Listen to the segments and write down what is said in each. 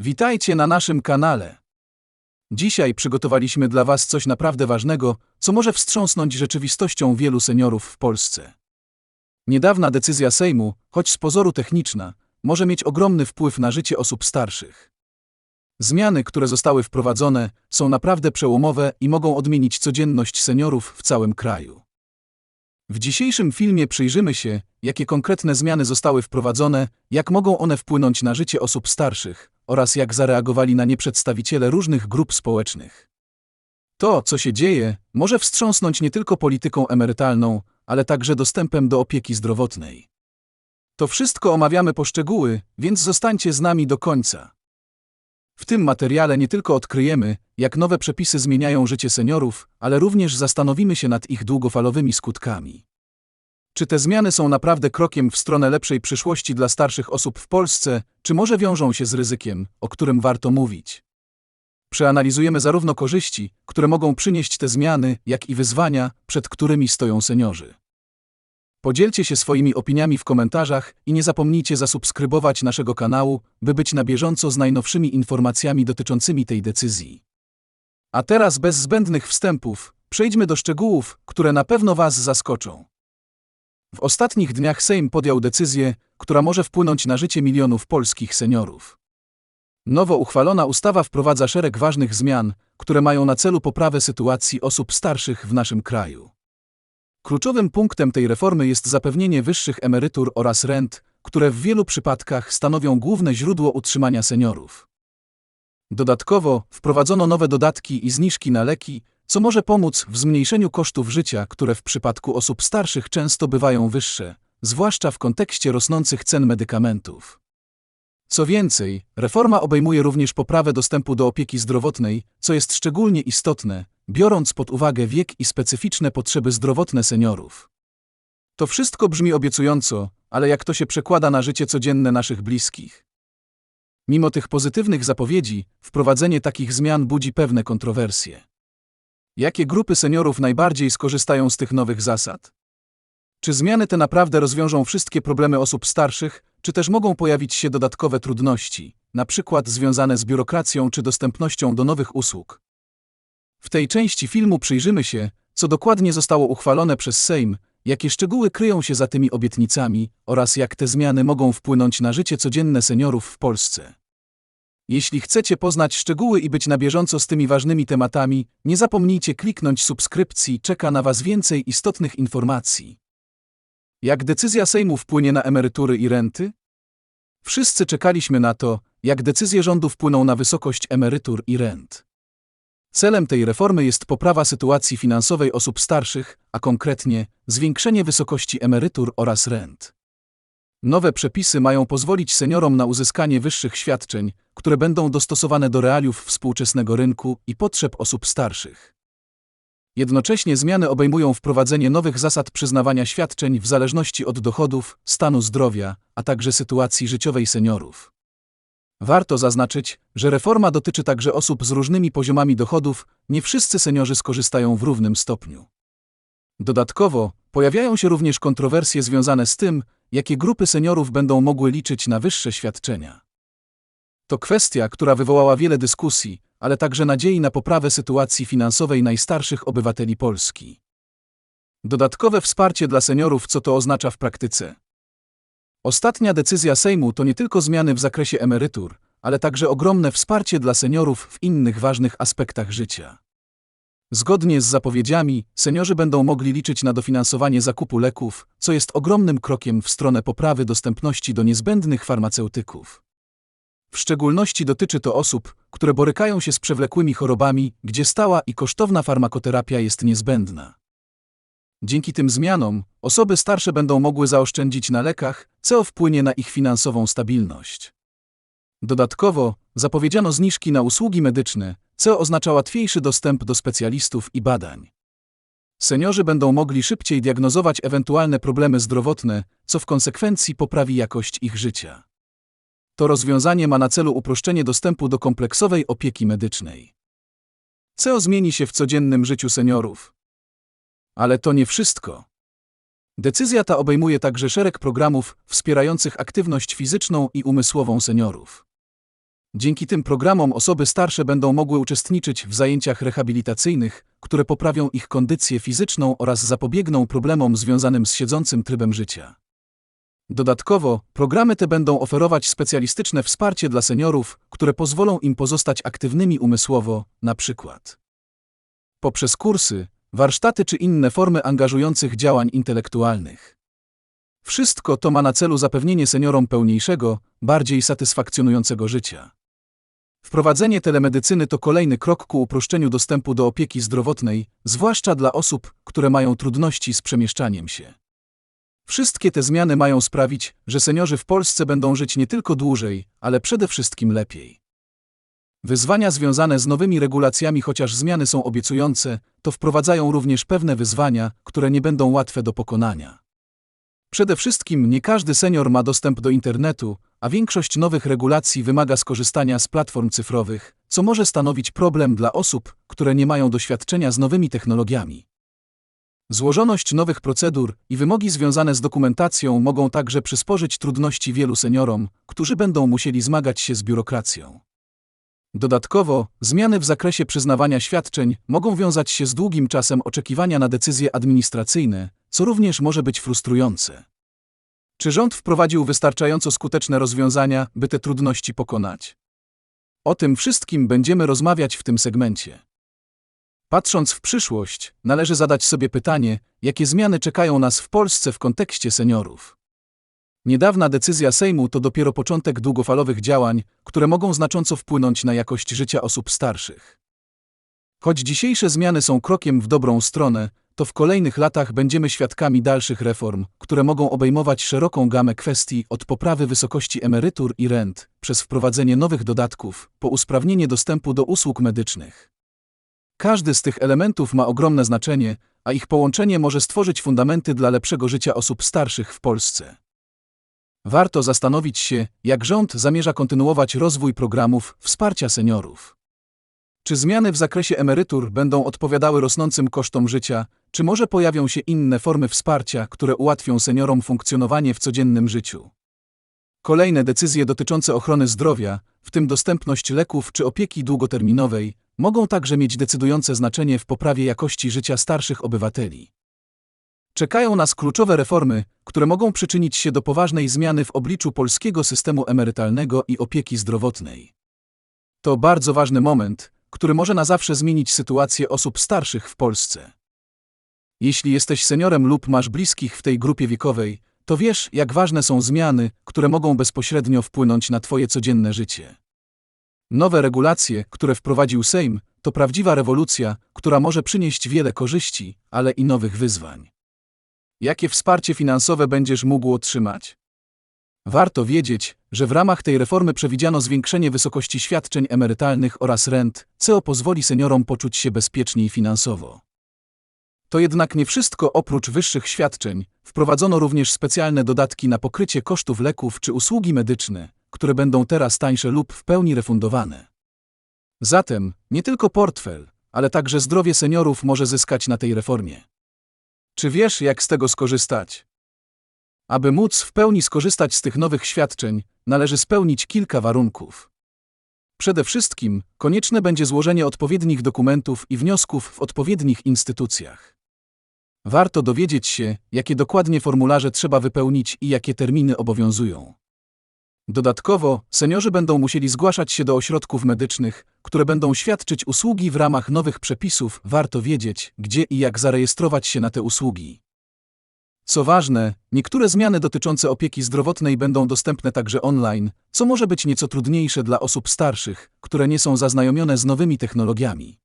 Witajcie na naszym kanale. Dzisiaj przygotowaliśmy dla Was coś naprawdę ważnego, co może wstrząsnąć rzeczywistością wielu seniorów w Polsce. Niedawna decyzja Sejmu, choć z pozoru techniczna, może mieć ogromny wpływ na życie osób starszych. Zmiany, które zostały wprowadzone, są naprawdę przełomowe i mogą odmienić codzienność seniorów w całym kraju. W dzisiejszym filmie przyjrzymy się, jakie konkretne zmiany zostały wprowadzone, jak mogą one wpłynąć na życie osób starszych oraz jak zareagowali na nie przedstawiciele różnych grup społecznych. To, co się dzieje, może wstrząsnąć nie tylko polityką emerytalną, ale także dostępem do opieki zdrowotnej. To wszystko omawiamy poszczegóły, więc zostańcie z nami do końca. W tym materiale nie tylko odkryjemy, jak nowe przepisy zmieniają życie seniorów, ale również zastanowimy się nad ich długofalowymi skutkami. Czy te zmiany są naprawdę krokiem w stronę lepszej przyszłości dla starszych osób w Polsce, czy może wiążą się z ryzykiem, o którym warto mówić? Przeanalizujemy zarówno korzyści, które mogą przynieść te zmiany, jak i wyzwania, przed którymi stoją seniorzy. Podzielcie się swoimi opiniami w komentarzach i nie zapomnijcie zasubskrybować naszego kanału, by być na bieżąco z najnowszymi informacjami dotyczącymi tej decyzji. A teraz bez zbędnych wstępów, przejdźmy do szczegółów, które na pewno Was zaskoczą. W ostatnich dniach Sejm podjął decyzję, która może wpłynąć na życie milionów polskich seniorów. Nowo uchwalona ustawa wprowadza szereg ważnych zmian, które mają na celu poprawę sytuacji osób starszych w naszym kraju. Kluczowym punktem tej reformy jest zapewnienie wyższych emerytur oraz rent, które w wielu przypadkach stanowią główne źródło utrzymania seniorów. Dodatkowo wprowadzono nowe dodatki i zniżki na leki, co może pomóc w zmniejszeniu kosztów życia, które w przypadku osób starszych często bywają wyższe, zwłaszcza w kontekście rosnących cen medykamentów. Co więcej, reforma obejmuje również poprawę dostępu do opieki zdrowotnej, co jest szczególnie istotne, biorąc pod uwagę wiek i specyficzne potrzeby zdrowotne seniorów. To wszystko brzmi obiecująco, ale jak to się przekłada na życie codzienne naszych bliskich? Mimo tych pozytywnych zapowiedzi, wprowadzenie takich zmian budzi pewne kontrowersje. Jakie grupy seniorów najbardziej skorzystają z tych nowych zasad? Czy zmiany te naprawdę rozwiążą wszystkie problemy osób starszych, czy też mogą pojawić się dodatkowe trudności, przykład związane z biurokracją czy dostępnością do nowych usług? W tej części filmu przyjrzymy się, co dokładnie zostało uchwalone przez Sejm, jakie szczegóły kryją się za tymi obietnicami oraz jak te zmiany mogą wpłynąć na życie codzienne seniorów w Polsce. Jeśli chcecie poznać szczegóły i być na bieżąco z tymi ważnymi tematami, nie zapomnijcie kliknąć subskrypcji, czeka na Was więcej istotnych informacji. Jak decyzja Sejmu wpłynie na emerytury i renty? Wszyscy czekaliśmy na to, jak decyzje rządu wpłyną na wysokość emerytur i rent. Celem tej reformy jest poprawa sytuacji finansowej osób starszych, a konkretnie zwiększenie wysokości emerytur oraz rent. Nowe przepisy mają pozwolić seniorom na uzyskanie wyższych świadczeń, które będą dostosowane do realiów współczesnego rynku i potrzeb osób starszych. Jednocześnie zmiany obejmują wprowadzenie nowych zasad przyznawania świadczeń w zależności od dochodów, stanu zdrowia, a także sytuacji życiowej seniorów. Warto zaznaczyć, że reforma dotyczy także osób z różnymi poziomami dochodów, nie wszyscy seniorzy skorzystają w równym stopniu. Dodatkowo, pojawiają się również kontrowersje związane z tym, jakie grupy seniorów będą mogły liczyć na wyższe świadczenia. To kwestia, która wywołała wiele dyskusji, ale także nadziei na poprawę sytuacji finansowej najstarszych obywateli Polski. Dodatkowe wsparcie dla seniorów, co to oznacza w praktyce? Ostatnia decyzja Sejmu to nie tylko zmiany w zakresie emerytur, ale także ogromne wsparcie dla seniorów w innych ważnych aspektach życia. Zgodnie z zapowiedziami, seniorzy będą mogli liczyć na dofinansowanie zakupu leków, co jest ogromnym krokiem w stronę poprawy dostępności do niezbędnych farmaceutyków. W szczególności dotyczy to osób, które borykają się z przewlekłymi chorobami, gdzie stała i kosztowna farmakoterapia jest niezbędna. Dzięki tym zmianom, osoby starsze będą mogły zaoszczędzić na lekach, co wpłynie na ich finansową stabilność. Dodatkowo, zapowiedziano zniżki na usługi medyczne, co oznacza łatwiejszy dostęp do specjalistów i badań. Seniorzy będą mogli szybciej diagnozować ewentualne problemy zdrowotne, co w konsekwencji poprawi jakość ich życia. To rozwiązanie ma na celu uproszczenie dostępu do kompleksowej opieki medycznej. Co zmieni się w codziennym życiu seniorów? Ale to nie wszystko. Decyzja ta obejmuje także szereg programów wspierających aktywność fizyczną i umysłową seniorów. Dzięki tym programom osoby starsze będą mogły uczestniczyć w zajęciach rehabilitacyjnych, które poprawią ich kondycję fizyczną oraz zapobiegną problemom związanym z siedzącym trybem życia. Dodatkowo, programy te będą oferować specjalistyczne wsparcie dla seniorów, które pozwolą im pozostać aktywnymi umysłowo, na przykład poprzez kursy, warsztaty czy inne formy angażujących działań intelektualnych. Wszystko to ma na celu zapewnienie seniorom pełniejszego, bardziej satysfakcjonującego życia. Wprowadzenie telemedycyny to kolejny krok ku uproszczeniu dostępu do opieki zdrowotnej, zwłaszcza dla osób, które mają trudności z przemieszczaniem się. Wszystkie te zmiany mają sprawić, że seniorzy w Polsce będą żyć nie tylko dłużej, ale przede wszystkim lepiej. Wyzwania związane z nowymi regulacjami, chociaż zmiany są obiecujące, to wprowadzają również pewne wyzwania, które nie będą łatwe do pokonania. Przede wszystkim nie każdy senior ma dostęp do internetu, a większość nowych regulacji wymaga skorzystania z platform cyfrowych, co może stanowić problem dla osób, które nie mają doświadczenia z nowymi technologiami. Złożoność nowych procedur i wymogi związane z dokumentacją mogą także przysporzyć trudności wielu seniorom, którzy będą musieli zmagać się z biurokracją. Dodatkowo, zmiany w zakresie przyznawania świadczeń mogą wiązać się z długim czasem oczekiwania na decyzje administracyjne, co również może być frustrujące. Czy rząd wprowadził wystarczająco skuteczne rozwiązania, by te trudności pokonać? O tym wszystkim będziemy rozmawiać w tym segmencie. Patrząc w przyszłość, należy zadać sobie pytanie, jakie zmiany czekają nas w Polsce w kontekście seniorów. Niedawna decyzja Sejmu to dopiero początek długofalowych działań, które mogą znacząco wpłynąć na jakość życia osób starszych. Choć dzisiejsze zmiany są krokiem w dobrą stronę, to w kolejnych latach będziemy świadkami dalszych reform, które mogą obejmować szeroką gamę kwestii od poprawy wysokości emerytur i rent, przez wprowadzenie nowych dodatków, po usprawnienie dostępu do usług medycznych. Każdy z tych elementów ma ogromne znaczenie, a ich połączenie może stworzyć fundamenty dla lepszego życia osób starszych w Polsce. Warto zastanowić się, jak rząd zamierza kontynuować rozwój programów wsparcia seniorów. Czy zmiany w zakresie emerytur będą odpowiadały rosnącym kosztom życia, czy może pojawią się inne formy wsparcia, które ułatwią seniorom funkcjonowanie w codziennym życiu? Kolejne decyzje dotyczące ochrony zdrowia, w tym dostępność leków czy opieki długoterminowej, mogą także mieć decydujące znaczenie w poprawie jakości życia starszych obywateli. Czekają nas kluczowe reformy, które mogą przyczynić się do poważnej zmiany w obliczu polskiego systemu emerytalnego i opieki zdrowotnej. To bardzo ważny moment, który może na zawsze zmienić sytuację osób starszych w Polsce. Jeśli jesteś seniorem lub masz bliskich w tej grupie wiekowej, to wiesz, jak ważne są zmiany, które mogą bezpośrednio wpłynąć na Twoje codzienne życie. Nowe regulacje, które wprowadził Sejm, to prawdziwa rewolucja, która może przynieść wiele korzyści, ale i nowych wyzwań. Jakie wsparcie finansowe będziesz mógł otrzymać? Warto wiedzieć, że w ramach tej reformy przewidziano zwiększenie wysokości świadczeń emerytalnych oraz rent, co pozwoli seniorom poczuć się bezpieczniej finansowo. To jednak nie wszystko oprócz wyższych świadczeń, wprowadzono również specjalne dodatki na pokrycie kosztów leków czy usługi medyczne, które będą teraz tańsze lub w pełni refundowane. Zatem nie tylko portfel, ale także zdrowie seniorów może zyskać na tej reformie. Czy wiesz, jak z tego skorzystać? Aby móc w pełni skorzystać z tych nowych świadczeń, należy spełnić kilka warunków. Przede wszystkim konieczne będzie złożenie odpowiednich dokumentów i wniosków w odpowiednich instytucjach. Warto dowiedzieć się, jakie dokładnie formularze trzeba wypełnić i jakie terminy obowiązują. Dodatkowo, seniorzy będą musieli zgłaszać się do ośrodków medycznych, które będą świadczyć usługi w ramach nowych przepisów. Warto wiedzieć, gdzie i jak zarejestrować się na te usługi. Co ważne, niektóre zmiany dotyczące opieki zdrowotnej będą dostępne także online, co może być nieco trudniejsze dla osób starszych, które nie są zaznajomione z nowymi technologiami.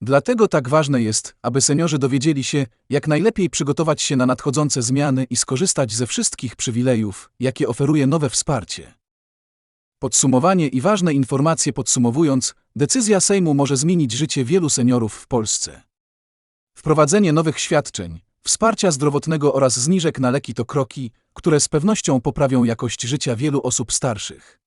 Dlatego tak ważne jest, aby seniorzy dowiedzieli się, jak najlepiej przygotować się na nadchodzące zmiany i skorzystać ze wszystkich przywilejów, jakie oferuje nowe wsparcie. Podsumowanie i ważne informacje podsumowując, decyzja Sejmu może zmienić życie wielu seniorów w Polsce. Wprowadzenie nowych świadczeń, wsparcia zdrowotnego oraz zniżek na leki to kroki, które z pewnością poprawią jakość życia wielu osób starszych.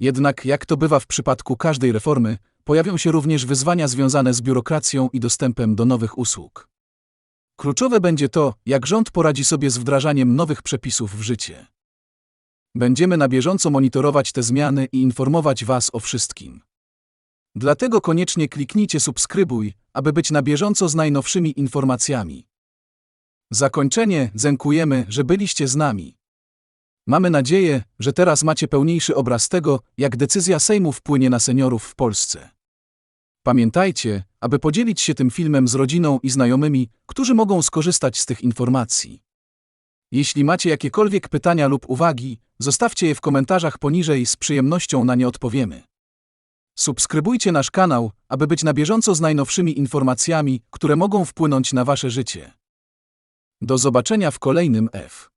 Jednak, jak to bywa w przypadku każdej reformy, pojawią się również wyzwania związane z biurokracją i dostępem do nowych usług. Kluczowe będzie to, jak rząd poradzi sobie z wdrażaniem nowych przepisów w życie. Będziemy na bieżąco monitorować te zmiany i informować Was o wszystkim. Dlatego koniecznie kliknijcie subskrybuj, aby być na bieżąco z najnowszymi informacjami. Zakończenie, dziękujemy, że byliście z nami. Mamy nadzieję, że teraz macie pełniejszy obraz tego, jak decyzja Sejmu wpłynie na seniorów w Polsce. Pamiętajcie, aby podzielić się tym filmem z rodziną i znajomymi, którzy mogą skorzystać z tych informacji. Jeśli macie jakiekolwiek pytania lub uwagi, zostawcie je w komentarzach poniżej, z przyjemnością na nie odpowiemy. Subskrybujcie nasz kanał, aby być na bieżąco z najnowszymi informacjami, które mogą wpłynąć na Wasze życie. Do zobaczenia w kolejnym F.